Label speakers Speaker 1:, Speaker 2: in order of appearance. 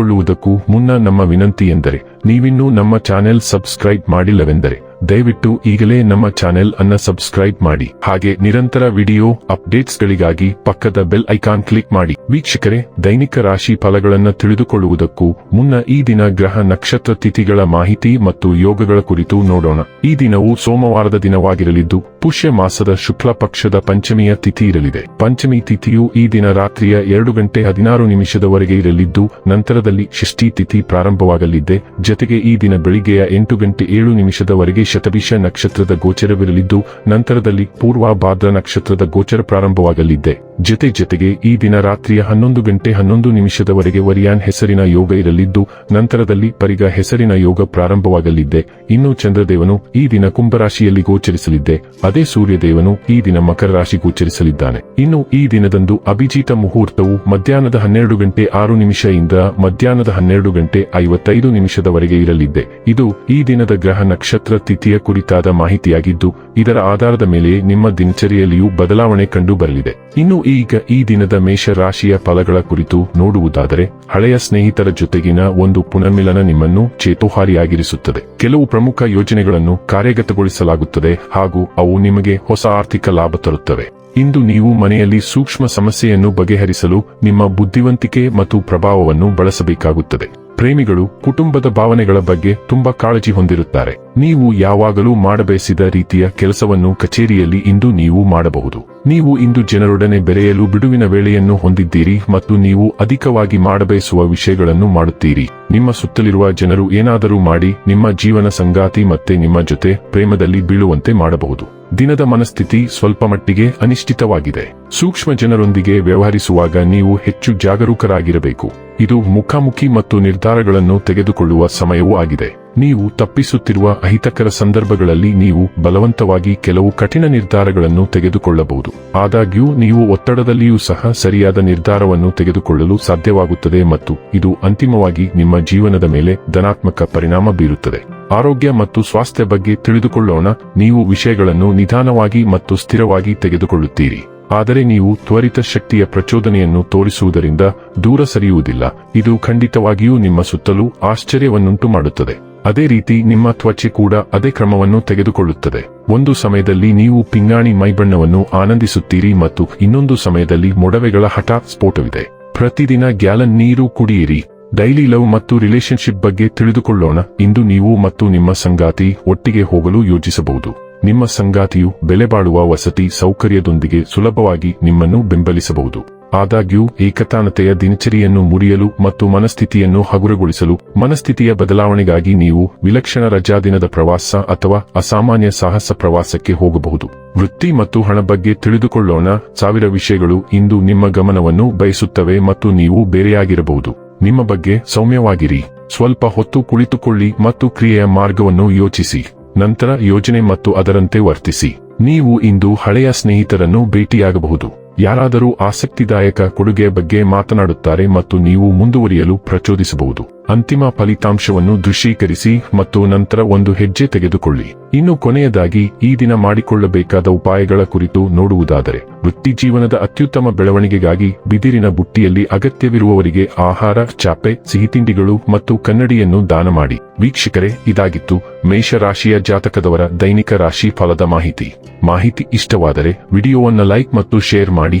Speaker 1: ತಿಳಿದುಕೊಳ್ಳುವುದಕ್ಕೂ ಮುನ್ನ ನಮ್ಮ ವಿನಂತಿ ಎಂದರೆ ನೀವಿನ್ನೂ ನಮ್ಮ ಚಾನೆಲ್ ಸಬ್ಸ್ಕ್ರೈಬ್ ಮಾಡಿಲ್ಲವೆಂದರೆ ದಯವಿಟ್ಟು ಈಗಲೇ ನಮ್ಮ ಚಾನೆಲ್ ಅನ್ನ ಸಬ್ಸ್ಕ್ರೈಬ್ ಮಾಡಿ. ಹಾಗೆ ನಿರಂತರ ವಿಡಿಯೋ ಅಪ್ಡೇಟ್ಸ್ ಗಳಿಗಾಗಿ ಪಕ್ಕದ ಬೆಲ್ ಐಕಾನ್ ಕ್ಲಿಕ್ ಮಾಡಿ. ವೀಕ್ಷಕರೇ, ದೈನಿಕ ರಾಶಿ ಫಲಗಳನ್ನು ತಿಳಿದುಕೊಳ್ಳುವುದಕ್ಕೂ ಮುನ್ನ ಈ ದಿನ ಗ್ರಹ ನಕ್ಷತ್ರ ತಿಥಿಗಳ ಮಾಹಿತಿ ಮತ್ತು ಯೋಗಗಳ ಕುರಿತು ನೋಡೋಣ. ಈ ದಿನವು ಸೋಮವಾರದ ದಿನವಾಗಿರಲಿದ್ದು, ಪುಷ್ಯ ಮಾಸದ ಶುಕ್ಲ ಪಕ್ಷದ ಪಂಚಮಿಯ ತಿಥಿ ಇರಲಿದೆ. ಪಂಚಮಿ ತಿಥಿಯು ಈ ದಿನ ರಾತ್ರಿಯ ಎರಡು ಗಂಟೆ ಹದಿನಾರು ನಿಮಿಷದವರೆಗೆ ಇರಲಿದ್ದು, ನಂತರದಲ್ಲಿ ಷಷ್ಠಿ ತಿಥಿ ಪ್ರಾರಂಭವಾಗಲಿದೆ. ಜತೆಗೆ ಈ ದಿನ ಬೆಳಿಗ್ಗೆಯ ಎಂಟು ಗಂಟೆ ಏಳು ನಿಮಿಷದವರೆಗೆ ಶತಭಿಷ ನಕ್ಷತ್ರದ ಗೋಚರವಿರಲಿದ್ದು, ನಂತರದಲ್ಲಿ ಪೂರ್ವಾಭಾದ್ರ ನಕ್ಷತ್ರದ ಗೋಚರ ಪ್ರಾರಂಭವಾಗಲಿದೆ ಜೊತೆ ಜೊತೆಗೆ ಈ ದಿನ ರಾತ್ರಿಯ ಹನ್ನೊಂದು ಗಂಟೆ ಹನ್ನೊಂದು ನಿಮಿಷದವರೆಗೆ ವರಿಯಾನ್ ಹೆಸರಿನ ಯೋಗ ಇರಲಿದ್ದು, ನಂತರದಲ್ಲಿ ಪರಿಗ ಹೆಸರಿನ ಯೋಗ ಪ್ರಾರಂಭವಾಗಲಿದೆ ಇನ್ನು ಚಂದ್ರದೇವನು ಈ ದಿನ ಕುಂಭರಾಶಿಯಲ್ಲಿ ಗೋಚರಿಸಲಿದ್ದೆ. ಅದೇ ಸೂರ್ಯದೇವನು ಈ ದಿನ ಮಕರ ರಾಶಿ ಗೋಚರಿಸಲಿದ್ದಾನೆ. ಇನ್ನು ಈ ದಿನದಂದು ಅಭಿಜಿತ ಮುಹೂರ್ತವು ಮಧ್ಯಾಹ್ನದ ಹನ್ನೆರಡು ಗಂಟೆ ಆರು ನಿಮಿಷದಿಂದ ಮಧ್ಯಾಹ್ನದ ಹನ್ನೆರಡು ಗಂಟೆ ಐವತ್ತೈದು ನಿಮಿಷದವರೆಗೆ ಇರಲಿದೆ ಇದು ಈ ದಿನದ ಗ್ರಹ ನಕ್ಷತ್ರ ತಿಥಿಯ ಕುರಿತಾದ ಮಾಹಿತಿಯಾಗಿದ್ದು, ಇದರ ಆಧಾರದ ಮೇಲೆ ನಿಮ್ಮ ದಿನಚರಿಯಲ್ಲಿಯೂ ಬದಲಾವಣೆ ಕಂಡು ಬರಲಿದೆ. ಇನ್ನು ಈಗ ಈ ದಿನದ ಮೇಷ ರಾಶಿಯ ಫಲಗಳ ಕುರಿತು ನೋಡುವುದಾದರೆ, ಹಳೆಯ ಸ್ನೇಹಿತರ ಜೊತೆಗಿನ ಒಂದು ಪುನರ್ಮಿಲನ ನಿಮ್ಮನ್ನು ಚೇತೋಹಾರಿಯಾಗಿರಿಸುತ್ತದೆ. ಕೆಲವು ಪ್ರಮುಖ ಯೋಜನೆಗಳನ್ನು ಕಾರ್ಯಗತಗೊಳಿಸಲಾಗುತ್ತದೆ ಹಾಗೂ ಅವು ನಿಮಗೆ ಹೊಸ ಆರ್ಥಿಕ ಲಾಭ ತರುತ್ತವೆ. ಇಂದು ನೀವು ಮನೆಯಲ್ಲಿ ಸೂಕ್ಷ್ಮ ಸಮಸ್ಯೆಯನ್ನು ಬಗೆಹರಿಸಲು ನಿಮ್ಮ ಬುದ್ಧಿವಂತಿಕೆ ಮತ್ತು ಪ್ರಭಾವವನ್ನು ಬಳಸಬೇಕಾಗುತ್ತದೆ. ಪ್ರೇಮಿಗಳು ಕುಟುಂಬದ ಭಾವನೆಗಳ ಬಗ್ಗೆ ತುಂಬಾ ಕಾಳಜಿ ಹೊಂದಿರುತ್ತಾರೆ. ನೀವು ಯಾವಾಗಲೂ ಮಾಡಬಯಸಿದ ರೀತಿಯ ಕೆಲಸವನ್ನು ಕಚೇರಿಯಲ್ಲಿ ಇಂದು ನೀವು ಮಾಡಬಹುದು. ನೀವು ಇಂದು ಜನರೊಡನೆ ಬೆರೆಯಲು ಬಿಡುವಿನ ವೇಳೆಯನ್ನು ಹೊಂದಿದ್ದೀರಿ ಮತ್ತು ನೀವು ಅಧಿಕವಾಗಿ ಮಾಡಬಯಸುವ ವಿಷಯಗಳನ್ನು ಮಾಡುತ್ತೀರಿ. ನಿಮ್ಮ ಸುತ್ತಲಿರುವ ಜನರು ಏನಾದರೂ ಮಾಡಿ ನಿಮ್ಮ ಜೀವನ ಸಂಗಾತಿ ಮತ್ತೆ ನಿಮ್ಮ ಜೊತೆ ಪ್ರೇಮದಲ್ಲಿ ಬೀಳುವಂತೆ ಮಾಡಬಹುದು. ದಿನದ ಮನಸ್ಥಿತಿ ಸ್ವಲ್ಪ ಮಟ್ಟಿಗೆ ಅನಿಶ್ಚಿತವಾಗಿದೆ. ಸೂಕ್ಷ್ಮ ಜನರೊಂದಿಗೆ ವ್ಯವಹರಿಸುವಾಗ ನೀವು ಹೆಚ್ಚು ಜಾಗರೂಕರಾಗಿರಬೇಕು. ಇದು ಮುಖಾಮುಖಿ ಮತ್ತು ನಿರ್ಧಾರಗಳನ್ನು ತೆಗೆದುಕೊಳ್ಳುವ ಸಮಯವೂ ಆಗಿದೆ. ನೀವು ತಪ್ಪಿಸುತ್ತಿರುವ ಅಹಿತಕರ ಸಂದರ್ಭಗಳಲ್ಲಿ ನೀವು ಬಲವಂತವಾಗಿ ಕೆಲವು ಕಠಿಣ ನಿರ್ಧಾರಗಳನ್ನು ತೆಗೆದುಕೊಳ್ಳಬಹುದು. ಆದಾಗ್ಯೂ, ನೀವು ಒತ್ತಡದಲ್ಲಿಯೂ ಸಹ ಸರಿಯಾದ ನಿರ್ಧಾರವನ್ನು ತೆಗೆದುಕೊಳ್ಳಲು ಸಾಧ್ಯವಾಗುತ್ತದೆ ಮತ್ತು ಇದು ಅಂತಿಮವಾಗಿ ನಿಮ್ಮ ಜೀವನದ ಮೇಲೆ ಧನಾತ್ಮಕ ಪರಿಣಾಮ ಬೀರುತ್ತದೆ. ಆರೋಗ್ಯ ಮತ್ತು ಸ್ವಾಸ್ಥ್ಯ ಬಗ್ಗೆ ತಿಳಿದುಕೊಳ್ಳೋಣ. ನೀವು ವಿಷಯಗಳನ್ನು ನಿಧಾನವಾಗಿ ಮತ್ತು ಸ್ಥಿರವಾಗಿ ತೆಗೆದುಕೊಳ್ಳುತ್ತೀರಿ. ಆದರೆ ನೀವು ತ್ವರಿತ ಶಕ್ತಿಯ ಪ್ರಚೋದನೆಯನ್ನು ತೋರಿಸುವುದರಿಂದ ದೂರ ಸರಿಯುವುದಿಲ್ಲ. ಇದು ಖಂಡಿತವಾಗಿಯೂ ನಿಮ್ಮ ಸುತ್ತಲೂ ಆಶ್ಚರ್ಯವನ್ನುಂಟು ಮಾಡುತ್ತದೆ ಅದೇ ರೀತಿ ನಿಮ್ಮ ತ್ವಚೆ ಕೂಡ ಅದೇ ಕ್ರಮವನ್ನು ತೆಗೆದುಕೊಳ್ಳುತ್ತದೆ. ಒಂದು ಸಮಯದಲ್ಲಿ ನೀವು ಪಿಂಗಾಣಿ ಮೈಬಣ್ಣವನ್ನು ಆನಂದಿಸುತ್ತೀರಿ ಮತ್ತು ಇನ್ನೊಂದು ಸಮಯದಲ್ಲಿ ಮೊಡವೆಗಳ ಹಠಾತ್ ಸ್ಫೋಟವಿದೆ. ಪ್ರತಿದಿನ ಗ್ಯಾಲನ್ ನೀರು ಕುಡಿಯಿರಿ. ಡೈಲಿ ಲವ್ ಮತ್ತು ರಿಲೇಶನ್ಶಿಪ್ ಬಗ್ಗೆ ತಿಳಿದುಕೊಳ್ಳೋಣ. ಇಂದು ನೀವು ಮತ್ತು ನಿಮ್ಮ ಸಂಗಾತಿ ಒಟ್ಟಿಗೆ ಹೋಗಲು ಯೋಜಿಸಬಹುದು. ನಿಮ್ಮ ಸಂಗಾತಿಯು ಬೆಲೆಬಾಳುವ ವಸತಿ ಸೌಕರ್ಯದೊಂದಿಗೆ ಸುಲಭವಾಗಿ ನಿಮ್ಮನ್ನು ಬೆಂಬಲಿಸಬಹುದು. ಆದಾಗ್ಯೂ, ಏಕತಾನತೆಯ ದಿನಚರಿಯನ್ನು ಮುರಿಯಲು ಮತ್ತು ಮನಸ್ಥಿತಿಯನ್ನು ಹಗುರಗೊಳಿಸಲು ಮನಸ್ಥಿತಿಯ ಬದಲಾವಣೆಗಾಗಿ ನೀವು ವಿಲಕ್ಷಣ ರಜಾದಿನದ ಪ್ರವಾಸ ಅಥವಾ ಅಸಾಮಾನ್ಯ ಸಾಹಸ ಪ್ರವಾಸಕ್ಕೆ ಹೋಗಬಹುದು. ವೃತ್ತಿ ಮತ್ತು ಹಣ ಬಗ್ಗೆ ತಿಳಿದುಕೊಳ್ಳೋಣ. ಸಾವಿರ ವಿಷಯಗಳು ಇಂದು ನಿಮ್ಮ ಗಮನವನ್ನು ಬಯಸುತ್ತವೆ ಮತ್ತು ನೀವು ಬೇರೆಯಾಗಿರಬಹುದು. ನಿಮ್ಮ ಬಗ್ಗೆ ಸೌಮ್ಯವಾಗಿರಿ. ಸ್ವಲ್ಪ ಹೊತ್ತು ಕುಳಿತುಕೊಳ್ಳಿ ಮತ್ತು ಕ್ರಿಯೆಯ ಮಾರ್ಗವನ್ನು ಯೋಚಿಸಿ. ನಂತರ ಯೋಜನೆ ಮತ್ತು ಅದರಂತೆ ವರ್ತಿಸಿ. ನೀವು ಇಂದು ಹಳೆಯ ಸ್ನೇಹಿತರನ್ನು ಭೇಟಿಯಾಗಬಹುದು. ಯಾರಾದರೂ ಆಸಕ್ತಿದಾಯಕ ಕೊಡುಗೆ ಬಗ್ಗೆ ಮಾತನಾಡುತ್ತಾರೆ ಮತ್ತು ನೀವು ಮುಂದುವರಿಯಲು ಪ್ರಚೋದಿಸಬಹುದು. ಅಂತಿಮ ಫಲಿತಾಂಶವನ್ನು ದೃಶ್ಯೀಕರಿಸಿ ಮತ್ತು ನಂತರ ಒಂದು ಹೆಜ್ಜೆ ತೆಗೆದುಕೊಳ್ಳಿ. ಇನ್ನು ಕೊನೆಯದಾಗಿ, ಈ ದಿನ ಮಾಡಿಕೊಳ್ಳಬೇಕಾದ ಉಪಾಯಗಳ ಕುರಿತು ನೋಡುವುದಾದರೆ, ವೃತ್ತಿ ಜೀವನದ ಅತ್ಯುತ್ತಮ ಬೆಳವಣಿಗೆಗಾಗಿ ಬಿದಿರಿನ ಬುಟ್ಟಿಯಲ್ಲಿ ಅಗತ್ಯವಿರುವವರಿಗೆ ಆಹಾರ, ಚಾಪೆ ಸಿಹಿತಿಂಡಿಗಳು ಮತ್ತು ಕನ್ನಡಿಯನ್ನು ದಾನ ಮಾಡಿ. ವೀಕ್ಷಕರೇ, ಇದಾಗಿತ್ತು ಮೇಷರಾಶಿಯ ಜಾತಕದವರ ದೈನಿಕ ರಾಶಿ ಫಲದ ಮಾಹಿತಿ. ಮಾಹಿತಿ ಇಷ್ಟವಾದರೆ ವಿಡಿಯೋವನ್ನು ಲೈಕ್ ಮತ್ತು ಶೇರ್ ಮಾಡಿ.